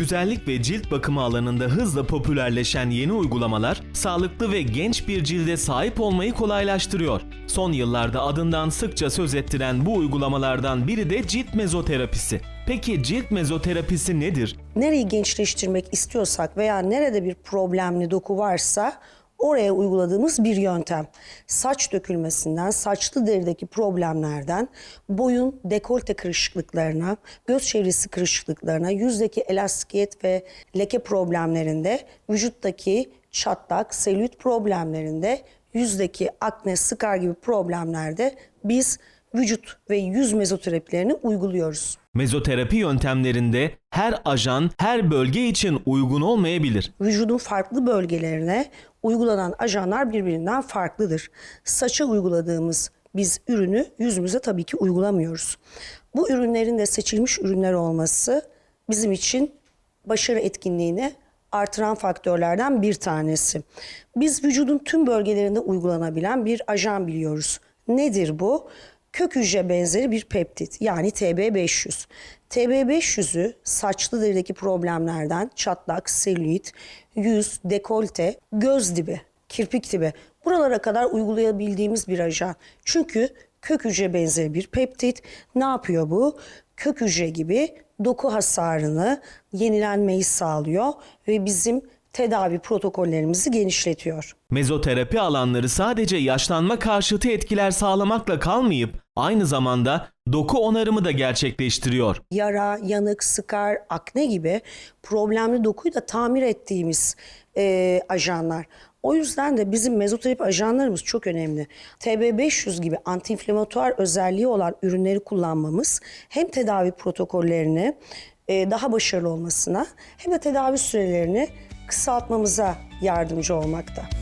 Güzellik ve cilt bakımı alanında hızla popülerleşen yeni uygulamalar, sağlıklı ve genç bir cilde sahip olmayı kolaylaştırıyor. Son yıllarda adından sıkça söz ettiren bu uygulamalardan biri de cilt mezoterapisi. Peki cilt mezoterapisi nedir? Nereyi gençleştirmek istiyorsak veya nerede bir problemli doku varsa oraya uyguladığımız bir yöntem. Saç dökülmesinden, saçlı derideki problemlerden, boyun dekolte kırışıklıklarına, göz çevresi kırışıklıklarına, yüzdeki elastikiyet ve leke problemlerinde, vücuttaki çatlak, selülit problemlerinde, yüzdeki akne, sıkar gibi problemlerde biz vücut ve yüz mezoterapilerini uyguluyoruz. Mezoterapi yöntemlerinde her ajan her bölge için uygun olmayabilir. vücudun farklı bölgelerine uygulanan ajanlar birbirinden farklıdır. Saça uyguladığımız biz ürünü yüzümüze tabii ki uygulamıyoruz. Bu ürünlerin de seçilmiş ürünler olması bizim için başarı etkinliğini artıran faktörlerden bir tanesi. Biz vücudun tüm bölgelerinde uygulanabilen bir ajan biliyoruz. Nedir bu? Kök hücre benzeri bir peptit yani TB500. TB500'ü saçlı derideki problemlerden çatlak, selülit, yüz, dekolte, göz dibi, kirpik dibi buralara kadar uygulayabildiğimiz bir ajan. Çünkü kök hücre benzeri bir peptit ne yapıyor bu? Kök hücre gibi doku hasarını yenilenmeyi sağlıyor ve bizim tedavi protokollerimizi genişletiyor. Mezoterapi alanları sadece yaşlanma karşıtı etkiler sağlamakla kalmayıp aynı zamanda doku onarımı da gerçekleştiriyor. yara, yanık, sıkar, akne gibi problemli dokuyu da tamir ettiğimiz e, ajanlar. O yüzden de bizim mezoterapi ajanlarımız çok önemli. TB500 gibi antiinflamatuar özelliği olan ürünleri kullanmamız hem tedavi protokollerini daha başarılı olmasına hem de tedavi sürelerini kısaltmamıza yardımcı olmakta.